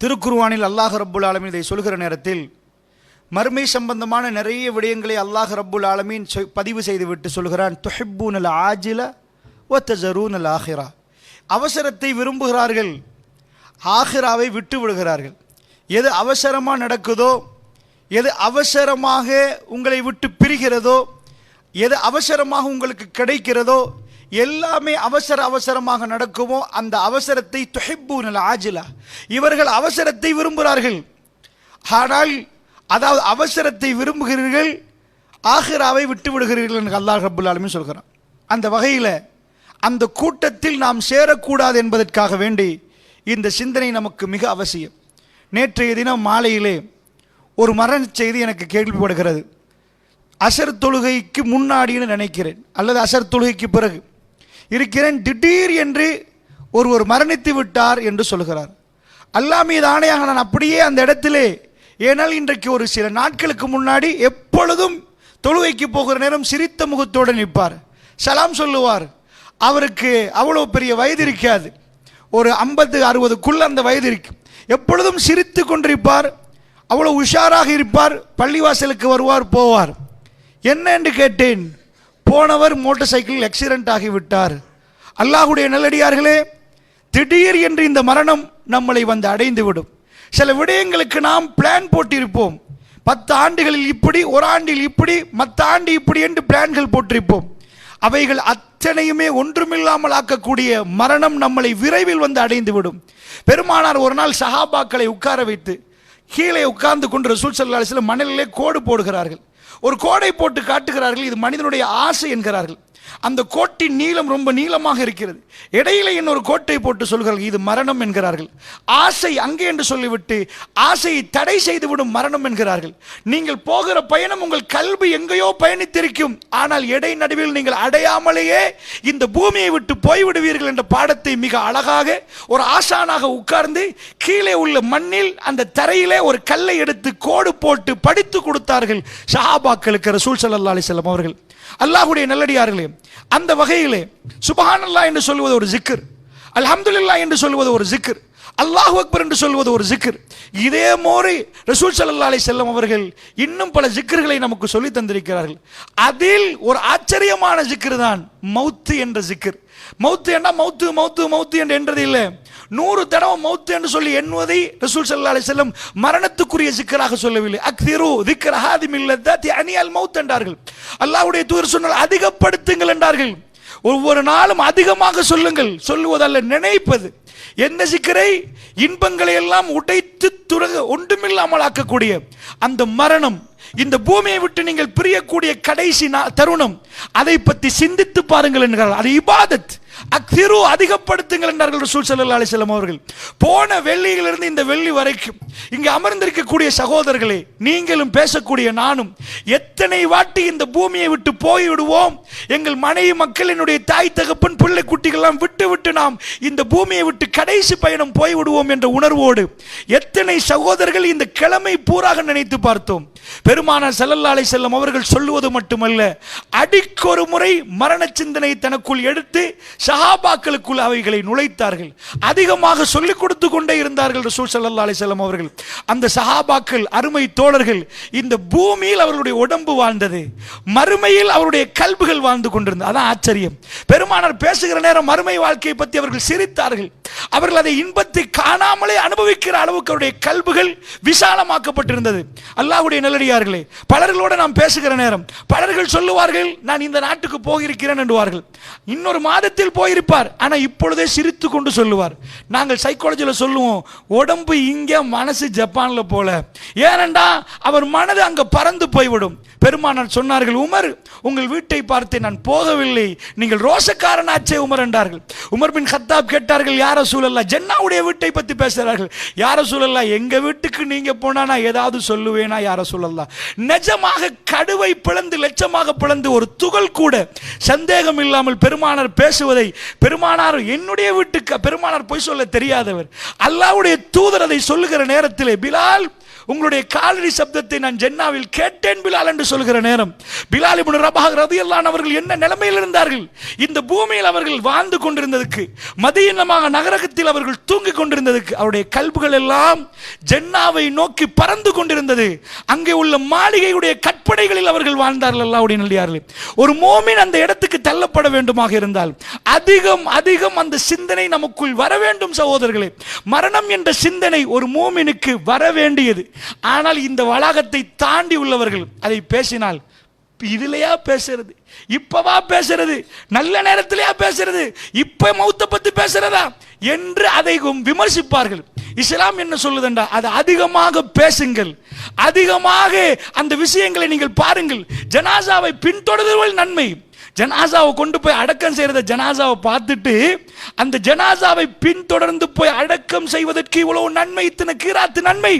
திருக்குர்ஆனில் அல்லாஹ் ரப்புல் ஆலமீன் இதை சொல்கிற நேரத்தில் மறுமை சம்பந்தமான நிறைய விடயங்களை அல்லாஹ் ரப்புல் ஆலமீன் பதிவு செய்துவிட்டு சொல்கிறான் துஹிப்பூன் அல் ஆஜில ஒ தஜரூன் அல் ஆஹிரா. அவசரத்தை விரும்புகிறார்கள் ஆஹிராவை விட்டு விடுகிறார்கள். எது அவசரமாக நடக்குதோ எது அவசரமாக உங்களை விட்டு பிரிகிறதோ எது அவசரமாக உங்களுக்கு கிடைக்கிறதோ எல்லாமே அவசர அவசரமாக நடக்குமோ அந்த அவசரத்தை துஹிப்பூனல் ஆஜிலா இவர்கள் அவசரத்தை விரும்புகிறார்கள். ஆனால் அதாவது அவசரத்தை விரும்புகிறீர்கள் ஆஹிராவை விட்டு விடுகிறீர்கள் என்று அல்லாஹ் ரப்புல் சொல்கிறான். அந்த வகையில் அந்த கூட்டத்தில் நாம் சேரக்கூடாது என்பதற்காக வேண்டி இந்த சிந்தனை நமக்கு மிக அவசியம். நேற்றைய தினம் மாலையிலே ஒரு மரண செய்தி எனக்கு கேள்விப்படுகிறது. அசர் தொழுகைக்கு முன்னாடின்னு நினைக்கிறேன். அல்லது அசர் தொழுகைக்கு பிறகு. இருக்கிறேன் திடீர் என்று ஒருவர் மரணித்து விட்டார் என்று சொல்கிறார். அல்லாஹ் மீது ஆணையாக நான் அப்படியே அந்த இடத்திலே ஏனால் இன்றைக்கு ஒரு சில நாட்களுக்கு முன்னாடி எப்பொழுதும் தொழுகைக்கு போகிற நேரம் சிரித்த முகத்தோடு நிற்பார். சலாம் சொல்லுவார் அவருக்கு அவ்வளோ பெரிய வயது இருக்காது. ஒரு ஐம்பது அறுபதுக்குள்ள அந்த வயது இருக்கு. எப்பொழுதும் சிரித்து கொண்டிருப்பார் அவ்வளோ உஷாராக இருப்பார் பள்ளிவாசலுக்கு வருவார் போவார். என்ன என்று கேட்டேன்? போனவர் மோட்டார் சைக்கிள் ஆக்சிடென்ட் ஆகிவிட்டார். அல்லாஹுடைய நல்லடியார்களே திடீர் என்று இந்த மரணம் நம்மளை வந்து அடைந்துவிடும். சில விடயங்களுக்கு நாம் பிளான் போட்டிருப்போம். பத்து ஆண்டுகளில் இப்படி ஒரு ஆண்டில் இப்படி மற்ற ஆண்டு இப்படி என்று பிளான்கள் போட்டிருப்போம். அவைகள் அத்தனையுமே ஒன்றுமில்லாமல் ஆக்கக்கூடிய மரணம் நம்மளை விரைவில் வந்து அடைந்து விடும் பெருமானார் ஒரு நாள் சஹாபாக்களை உட்கார வைத்து கீழே உட்கார்ந்து கொண்டு ரசூல் சல்லா சில மணலிலே கோடு போடுகிறார்கள். ஒரு கோடை போட்டு காட்டுகிறார்கள் இது மனிதனுடைய ஆசை என்கிறார்கள். அந்த கோட்டின் நீளம் ரொம்ப நீளமாக இருக்கிறது. இடையில இன்னொரு கோட்டை போட்டு சொல்கிறார்கள் இது மரணம் என்கிறார்கள். ஆசை அங்கே என்று சொல்லிவிட்டு ஆசையை தடை செய்துவிடும் மரணம் என்கிறார்கள். நீங்கள் போகிற பயணம் உங்கள் கல்வி எங்கேயோ பயணித்திருக்கும். ஆனால் இடை நடுவில் நீங்கள் அடையாமலேயே இந்த பூமியை விட்டு போய்விடுவீர்கள் என்ற பாடத்தை மிக அழகாக ஒரு ஆசானாக உட்கார்ந்து கீழே உள்ள மண்ணில் அந்த தரையிலே ஒரு கல்லை எடுத்து கோடு போட்டு படித்து கொடுத்தார்கள். ஷஹாபாக்களுக்கு ரசூல் சல்லா அலைஹி அவர்கள். அல்லாஹுடைய நல்லடியார்களே அந்த வகையிலே சுபஹானல்லா என்று சொல்வது ஒரு ஜிக்கர் அல்ஹம்துல்லா என்று சொல்வது ஒரு ஜிக்கர் அல்லாஹ் அக்பர் என்று சொல்வது ஒரு ஜிக்கர் இதே மோரி ரசூல் சல்லா அலி செல்லம் அவர்கள் இன்னும் பல ஜிக்கர்களை நமக்கு சொல்லி தந்திருக்கிறார்கள். அதில் ஒரு ஆச்சரியமான ஜிக்கர் தான் மௌத்து என்ற ஜிக்கர் மௌத்து என்ன மௌத்து மௌத்து மௌத்து என்று என்றது இல்லை. நூறு தடவை மௌத்து என்று சொல்லி எண்ணுவதை ரசூல் சல்லா அலி செல்லம் மரணத்துக்குரிய ஜிக்கராக சொல்லவில்லை. அக்திரு திக்கர் ஹாதிமில் லத்தாத்தி அனியல் மௌத் என்றார்கள். அல்லாவுடைய தூர் சொன்னால் அதிகப்படுத்துங்கள் என்றார்கள். ஒவ்வொரு நாளும் அதிகமாக சொல்லுங்கள். சொல்லுவதல்ல நினைப்பது. என்ன சிக்கரை இன்பங்களை எல்லாம் உடைத்து துறக ஒன்றுமில்லாமல் ஆக்கக்கூடிய அந்த மரணம் இந்த பூமியை விட்டு நீங்கள் பிரியக்கூடிய கடைசி நா- தருணம் அதை பற்றி சிந்தித்து பாருங்கள் என்கிறார். அது இபாதத். அக்திரு அதிகப்படுத்துங்கள் என்றார்கள் ரசூல் ஸல்லல்லாஹு அவர்கள். போன வெள்ளியிலிருந்து இந்த வெள்ளி வரைக்கும் இங்கு அமர்ந்திருக்கக்கூடிய சகோதரர்களே நீங்களும் பேசக்கூடிய நானும் எத்தனை வாட்டி இந்த பூமியை விட்டு போய் விடுவோம் எங்கள் மனைவி மக்கள் என்னுடைய தாய் தகப்பன் பிள்ளை குட்டிகள்லாம் விட்டு விட்டு நாம் இந்த பூமியை விட்டு கடைசி பயணம் போய் விடுவோம் என்ற உணர்வோடு எத்தனை சகோதரர்கள் இந்த கிழமை பூராக நினைத்து பார்த்தோம். பெருமான ஸல்லல்லாஹு செல்லம் அவர்கள் சொல்லுவது மட்டுமல்ல அடிக்கொரு முறை மரண சிந்தனை தனக்குள் எடுத்து சஹாபாக்களுக்குள் அவைகளை நுழைத்தார்கள். அதிகமாக சொல்லிக் கொடுத்து கொண்டே இருந்தார்கள் ரசூல் சல்லா அலிசல்லாம் அவர்கள். அந்த சஹாபாக்கள் அருமை தோழர்கள் இந்த பூமியில் அவர்களுடைய உடம்பு வாழ்ந்தது மறுமையில் அவருடைய கல்புகள் வாழ்ந்து கொண்டிருந்தது. அதான் ஆச்சரியம். பெருமானார் பேசுகிற நேரம் மறுமை வாழ்க்கையை பற்றி அவர்கள் சிரித்தார்கள். அவர்கள் அதை இன்பத்தை காணாமலே அனுபவிக்கிற அளவுக்கு அவருடைய கல்புகள் விசாலமாக்கப்பட்டிருந்தது. அல்லாஹுடைய நல்லடியார்களே பலர்களோட நாம் பேசுகிற நேரம் பலர்கள் சொல்லுவார்கள் நான் இந்த நாட்டுக்கு போகிருக்கிறேன் என்றுவார்கள். இன்னொரு மாதத்தில் போயிருப்பார். ஆனால் இப்பொழுதே சிரித்து கொண்டு சொல்லுவார். நாங்கள் சைக்காலஜியில் சொல்லுவோம் உடம்பு இங்கே மனசு ஜப்பானில் போல. ஏனண்டா அவர் மனது அங்கே பறந்து போய்விடும். பெருமானார் சொன்னார்கள் உமர் உங்கள் வீட்டை பார்த்து நான் போகவில்லை. நீங்கள் ரோசக்காரனாச்சே உமர் என்றார்கள். உமர் பின் ஹத்தாப் கேட்டார்கள் யார சூழல்லா ஜென்னாவுடைய வீட்டை பற்றி பேசுகிறார்கள் யார சூழல்லா எங்கள் வீட்டுக்கு நீங்கள் போனால் நான் ஏதாவது சொல்லுவேனா யார சூழல்லா நிஜமாக கடுவை பிளந்து லட்சமாக பிளந்து ஒரு துகள் கூட சந்தேகம் இல்லாமல் பெருமானார் பேசுவதை பெருமானார் என்னுடைய வீட்டுக்கு பெருமானார் பொய் சொல்ல தெரியாதவர். அல்லாவுடைய தூதர் அதை சொல்லுகிற நேரத்திலே பிலால் உங்களுடைய காலடி சப்தத்தை நான் ஜென்னாவில் கேட்டேன் பிலால் என்று சொல்கிற நேரம். பிலால் இப்னு ரபாஹ் ரதியல்லான் அவர்கள் என்ன நிலைமையில் இருந்தார்கள்? இந்த பூமியில் அவர்கள் வாழ்ந்து கொண்டிருந்ததுக்கு மதியினமாக நகரகத்தில் அவர்கள் தூங்கிக் கொண்டிருந்ததுக்கு அவருடைய கல்புகள் எல்லாம் ஜென்னாவை நோக்கி பறந்து கொண்டிருந்தது. அங்கே உள்ள மாளிகையுடைய கற்பனைகளில் அவர்கள் வாழ்ந்தார்கள் அல்லாவுடைய நல்லியார்கள். ஒரு மோமின் அந்த இடத்துக்கு தள்ளப்பட வேண்டுமாக இருந்தால் அதிகம் அதிகம் அந்த சிந்தனை நமக்குள் வர வேண்டும் சகோதரர்களே. மரணம் என்ற சிந்தனை ஒரு மூமினுக்கு வர வேண்டியது. ஆனால் இந்த வளாகத்தை தாண்டி உள்ளவர்கள் அதை பேசினால் இதுலையா பேசுறது இப்பவா பேசுறது நல்ல நேரத்திலேயா பேசுறது இப்ப மௌத்த பத்தி பேசுறதா என்று அதை விமர்சிப்பார்கள். இஸ்லாம் என்ன சொல்லுதுண்டா? அது அதிகமாக பேசுங்கள். அதிகமாக அந்த விஷயங்களை நீங்கள் பாருங்கள். ஜனாசாவை பின்தொடர்வல் நன்மை. ஜனாசாவை கொண்டு போய் அடக்கம் செய்கிறத ஜனாசாவை பார்த்துட்டு அந்த ஜனாசாவை பின்தொடர்ந்து போய் அடக்கம் செய்வதற்கு இவ்வளவு நன்மை இத்தனை கீராத்து நன்மை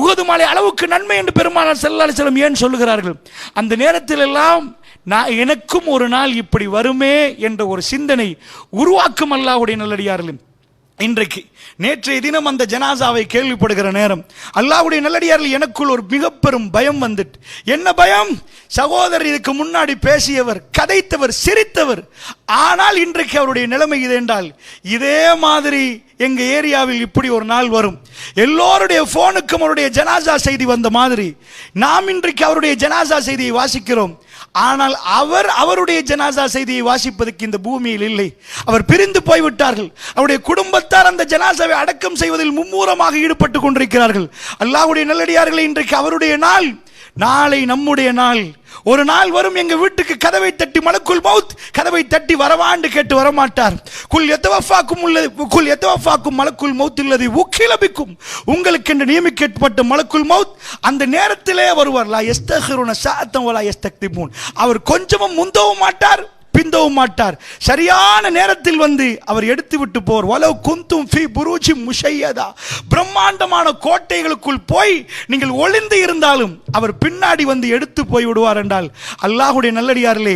உகது மாலை அளவுக்கு நன்மை என்று பெருமானார் செல்லாలి செல்லும் ஏன் சொல்லுகிறார்கள்? அந்த நேரத்தில் எல்லாம் நான் எனக்கும் ஒரு நாள் இப்படி வருமே என்ற ஒரு சிந்தனை உருவாக்கும் அல்லாவுடைய நல்லடியார்கள். இன்றைக்கு நேற்றைய தினம் அந்த ஜனாசாவை கேள்விப்படுகிற நேரம். அல்லாவுடைய நல்லடியாரில் எனக்குள் ஒரு மிக பெரும் பயம் வந்துட்டு. என்ன பயம்? சகோதரர் இதுக்கு முன்னாடி பேசியவர் கதைத்தவர் சிரித்தவர். ஆனால் இன்றைக்கு அவருடைய நிலைமை இது என்றால் இதே மாதிரி எங்கள் ஏரியாவில் இப்படி ஒரு நாள் வரும். எல்லோருடைய ஃபோனுக்கும் அவருடைய ஜனாசா செய்தி வந்த மாதிரி. நாம் இன்றைக்கு அவருடைய ஜனாசா செய்தியை வாசிக்கிறோம். ஆனால் அவர் அவருடைய ஜனாசா செய்தியை வாசிப்பதற்கு இந்த பூமியில் இல்லை. அவர் பிரிந்து போய்விட்டார்கள். அவருடைய குடும்பத்தார் அந்த ஜனாசாவை அடக்கம் செய்வதில் மும்மூரமாக ஈடுபட்டு கொண்டிருக்கிறார்கள். அல்லாஹுடைய நல்லடியார்களே இன்றைக்கு அவருடைய நாள். நாளை நம்முடைய நாள். ஒரு நாள் வரும் எங்க வீட்டுக்கு கதவை தட்டி மலக்குள் மவுத் கதவை தட்டி வரவாண்டு கேட்டு வரமாட்டார். குல் எத்தவஃபாக்கும் உள்ளது குல் எத்தவஃபாக்கும் மலக்குள் மவுத் உள்ளது உக்கிலபிக்கும். உங்களுக்கு என்று நியமிக்கப்பட்ட மலக்குள் மவுத் அந்த நேரத்திலே வருவார். லா எஸ்தஹருன சாத்தம் வலா எஸ்தக்திமூன் அவர் கொஞ்சமும் முந்தவும் மாட்டார். பிந்தவும் மாட்டார். சரியான நேரத்தில் வந்து அவர் எடுத்து விட்டு போர். வலோ குந்தும் ஃபி புரூஜி முஷையதா. பிரம்மாண்டமான கோட்டைகளுக்குள் போய் நீங்கள் ஒளிந்து இருந்தாலும் அவர் பின்னாடி வந்து எடுத்து போய் விடுவார் என்றால் அல்லாஹுடைய நல்லடியார்களே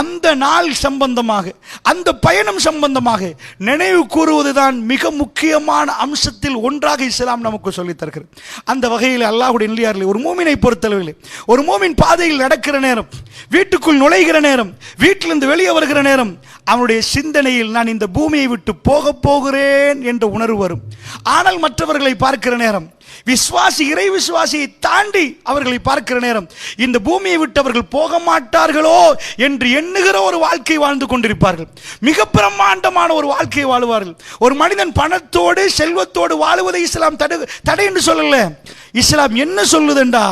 அந்த நாள் சம்பந்தமாக அந்த பயணம் சம்பந்தமாக நினைவு கூறுவதுதான் மிக முக்கியமான அம்சத்தில் ஒன்றாக இஸ்லாம் நமக்கு சொல்லித் தருகிறது. அந்த வகையில் அல்லாஹுடைய நல்லடியார்களே ஒரு மூமினை பொறுத்தளவில் ஒரு மூமின் பாதையில் நடக்கிற நேரம் வீட்டுக்குள் நுழைகிற நேரம் வீட்டிலிருந்து வெளியே வருகிற நேரம் அவனுடைய சிந்தனையில் நான் இந்த பூமியை விட்டு போக போகிறேன் என்ற உணர்வு வரும். ஆனால் மற்றவர்களை பார்க்கிற நேரம் விசுவாசி இறை விசுவாசியை தாண்டி அவர்களை பார்க்கிற நேரம் இந்த பூமியை விட்டு அவர்கள் போக மாட்டார்களோ என்று எண்ணுகிற ஒரு வாழ்க்கை வாழ்ந்து கொண்டிருப்பார்கள். மிக பிரம்மாண்டமான ஒரு வாழ்க்கையை வாழுவார்கள். ஒரு மனிதன் பணத்தோடு செல்வத்தோடு வாழுவதை இஸ்லாம் தடை தடை என்று சொல்லல. இஸ்லாம் என்ன சொல்லுதுண்டா?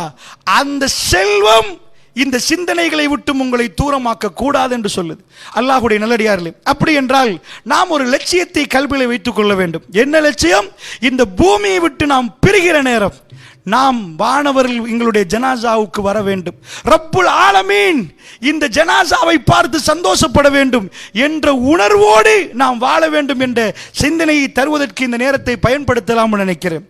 அந்த செல்வம் இந்த சிந்தனைகளை விட்டும் உங்களை தூரமாக்க கூடாது என்று சொல்லுது. அல்லாஹுடைய நல்லடியார்களே அப்படி என்றால் நாம் ஒரு லட்சியத்தை கல்வியில் வைத்துக் கொள்ள வேண்டும். என்ன லட்சியம்? இந்த பூமியை விட்டு நாம் பிரிகிற நேரம். நாம் வானவர்கள் எங்களுடைய ஜனாசாவுக்கு வர வேண்டும். ரப்புல் ஆலமீன்! இந்த ஜனாசாவை பார்த்து சந்தோஷப்பட வேண்டும் என்ற உணர்வோடு நாம் வாழ வேண்டும் என்ற சிந்தனையை தருவதற்கு இந்த நேரத்தை பயன்படுத்தலாம் நினைக்கிறேன்.